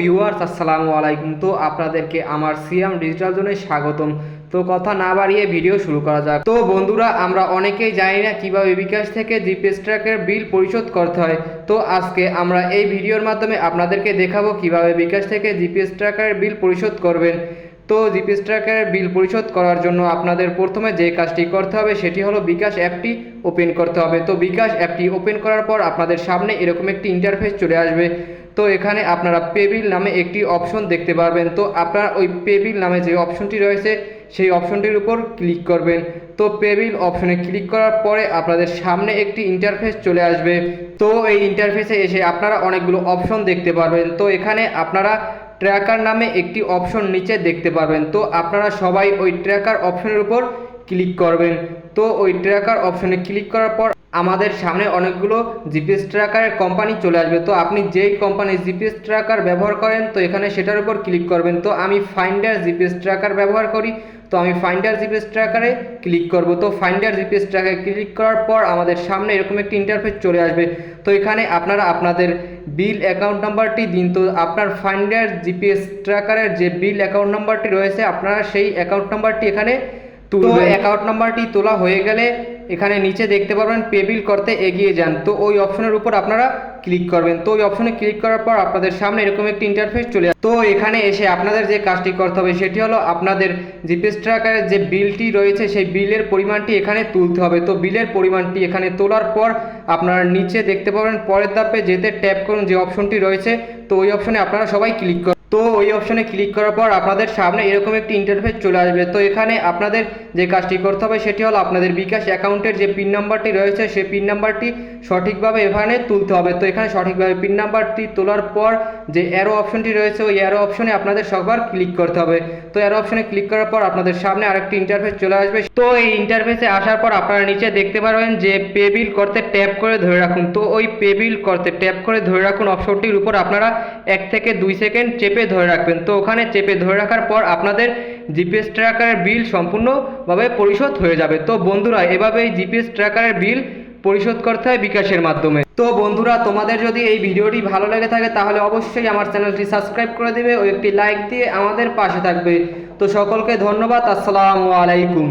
Viewers আসসালামু আলাইকুম। তো আপনাদেরকে আমার সিয়াম ডিজিটাল জন্য স্বাগতম। তো কথা না বাড়িয়ে ভিডিও শুরু করা যাক। তো বন্ধুরা, আমরা অনেকেই জানি না কীভাবে বিকাশ থেকে জিপিএস ট্র্যাকের বিল পরিশোধ করতে হয়। তো আজকে আমরা এই ভিডিওর মাধ্যমে আপনাদেরকে দেখাবো কীভাবে বিকাশ থেকে জিপিএস ট্র্যাকের বিল পরিশোধ করবেন। তো জিপিএস ট্র্যাকের বিল পরিশোধ করার জন্য আপনাদের প্রথমে যে কাজটি করতে হবে, সেটি হলো বিকাশ অ্যাপটি ওপেন করতে হবে। তো বিকাশ অ্যাপটি ওপেন করার পর আপনাদের সামনে এরকম একটি ইন্টারফেস চলে আসবে। তো এখানে আপনারা পেবিল নামে একটি অপশন দেখতে পারবেন। তো আপনার ওই পেবিল নামে যে অপশনটি রয়েছে, সেই অপশনটির উপর ক্লিক করবেন। তো পেবিল অপশনে ক্লিক করার পরে আপনাদের সামনে একটি ইন্টারফেস চলে আসবে। তো এই ইন্টারফেসে এসে আপনারা অনেকগুলো অপশন দেখতে পারবেন। তো এখানে আপনারা ট্র্যাকার নামে একটি অপশন নিচে দেখতে পারবেন। তো আপনারা সবাই ওই ট্র্যাকার অপশনের উপর ক্লিক করবেন। তো ওই ট্র্যাকার অপশনে ক্লিক করার পর আমাদের সামনে অনেকগুলো জিপিএস ট্র্যাকারের কোম্পানি চলে আসবে। তো আপনি যেই কোম্পানির জিপিএস ট্র্যাকার ব্যবহার করেন তো এখানে সেটার উপর ক্লিক করবেন। তো আমি ফাইন্ডার জিপিএস ট্র্যাকার ব্যবহার করি। তো আমি ফাইন্ডার জিপিএস ট্র্যাকারে ক্লিক করব। তো ফাইন্ডার জিপিএস ট্র্যাকারে ক্লিক করার পর আমাদের সামনে এরকম একটি ইন্টারফেস চলে আসবে। তো এখানে আপনারা আপনাদের বিল অ্যাকাউন্ট নাম্বারটি দিন। তো আপনার ফাইন্ডার জিপিএস ট্র্যাকারের যে বিল অ্যাকাউন্ট নাম্বারটি রয়েছে আপনারা সেই অ্যাকাউন্ট নাম্বারটি এখানে তুলবে অ্যাকাউন্ট নাম্বারটি তোলা হয়ে গেলে এখানে নিচে দেখতে পারবেন পে বিল করতে এগিয়ে যান। তো ওই অপশনের উপর আপনারা ক্লিক করবেন। তো ওই অপশনে ক্লিক করার পর আপনাদের সামনে এরকম একটি ইন্টারফেস চলে আসবে তো এখানে এসে আপনাদের যে কাজটি করতে হবে সেটি হলো আপনাদের জিপিএস ট্র্যাকারের যে বিলটি রয়েছে সেই বিলের পরিমাণটি এখানে তুলতে হবে। তো বিলের পরিমাণটি এখানে তোলার পর আপনারা নিচে দেখতে পাবেন পরের ধাপে যেতে ট্যাপ করুন যে অপশনটি রয়েছে। তো ওই অপশনে আপনারা সবাই ক্লিক করুন তো ওই অপশনে ক্লিক করার পর আপনাদের সামনে এরকম একটি ইন্টারফেস চলে আসবে। তো এখানে আপনাদের যে কাজটি করতে হবে সেটি হলো আপনাদের বিকাশ অ্যাকাউন্টের যে পিন নাম্বারটি রয়েছে, সেই পিন নাম্বারটি সঠিকভাবে এখানে তুলতে হবে। তো এখানে সঠিকভাবে পিন নাম্বারটি তোলার পর যে অ্যারো অপশনটি রয়েছে, ওই অ্যারো অপশনে আপনাদের সবার ক্লিক করতে হবে। তো অ্যারো অপশনে ক্লিক করার পর আপনাদের সামনে আরেকটি ইন্টারফেস চলে আসবে। তো এই ইন্টারফেসে আসার পর আপনারা নিচে দেখতে পারবেন যে পে বিল করতে ট্যাপ করে ধরে রাখুন। তো ওই পে বিল করতে ট্যাপ করে ধরে রাখুন অপশনটির উপর আপনারা এক থেকে দুই সেকেন্ড চেপে ধরে রাখবেন। তো ওখানে চেপে ধরে রাখার পর আপনাদের জিপিএস ট্র্যাকারের বিল সম্পূর্ণভাবে পরিশোধ হয়ে যাবে। তো বন্ধুরা, এভাবে এই জিপিএস ট্র্যাকারের বিল পরিশোধ করতে হয় বিকাশের মাধ্যমে। তো বন্ধুরা, তোমাদের যদি এই ভিডিওটি ভালো লেগে থাকে, তাহলে অবশ্যই আমার চ্যানেলটি সাবস্ক্রাইব করে দেবে ও একটি লাইক দিয়ে আমাদের পাশে থাকবে। তো সকলকে ধন্যবাদ, আসসালামু আলাইকুম।